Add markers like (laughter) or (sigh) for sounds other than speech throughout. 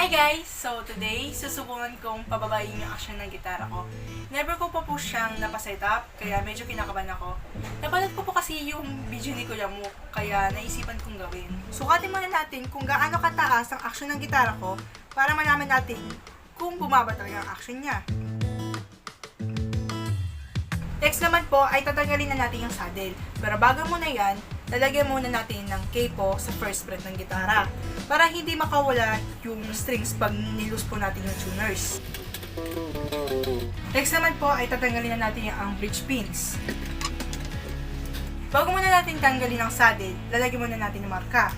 Hi guys! So today, susubukan kong pababayin yung action ng gitara ko. Never ko pa po siyang napaset up, kaya medyo kinakabahan ako. Napanood ko po kasi yung video ni Kuya Mook, kaya naisipan kong gawin. Sukatin muna natin kung gaano kataas ang action ng gitara ko para malaman natin kung bumaba talaga ang action niya. Next naman po ay tatanggalin na natin yung saddle. Pero bago muna yan, lalagyan muna natin ng capo sa first fret ng gitara para hindi makawala yung strings pag nilus po natin yung tuners. Next naman po ay tatanggalin na natin yung ang bridge pins. Bago muna natin tanggalin ang saddle, lalagyan muna natin ng marka.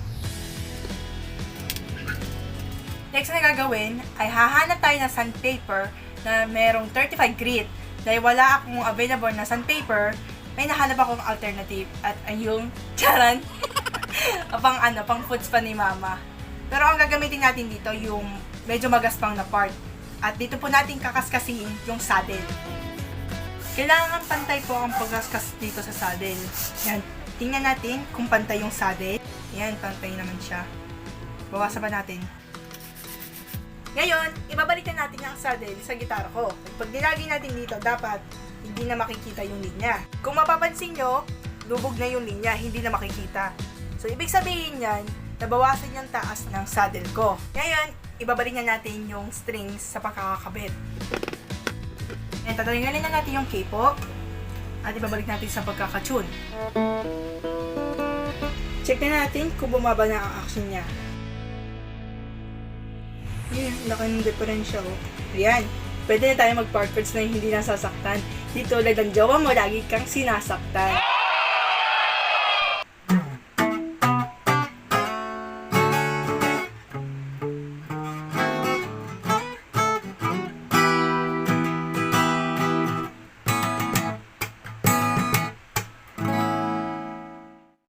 Next na gagawin ay hahanap tayo ng sandpaper na merong 35 grit. Dahil wala akong available na sandpaper, may nahanap akong alternative at ayun, (laughs) charan. (laughs) pang ano, pang foods pa ni mama. Pero ang gagamitin natin dito yung medyo magaspang na part. At dito po natin kakaskasin yung saddle. Kailangan pantay po ang pagkaskas dito sa saddle. Yan. Tingnan natin kung pantay yung saddle. Yan, pantay naman siya. Bawasan pa natin. Ngayon, ibabalik na natin ang saddle sa gitara ko. Pag nilagay natin dito, dapat hindi na makikita yung linya. Kung mapapansin nyo, lubog na yung linya, hindi na makikita. So, ibig sabihin yan, nabawasan yung taas ng saddle ko. Ngayon, ibabalik na natin yung strings sa pagkakakabit. Ngayon, tatanggalin na natin yung capo at ibabalik natin sa pagkakatune. Check na natin kung bumaba na ang action niya. Yan, laki ng diferensya oh. Ayan. Pwede na tayo mag-park na hindi nasasaktan. Dito tulad ng jowa mo, lagi kang sinasaktan.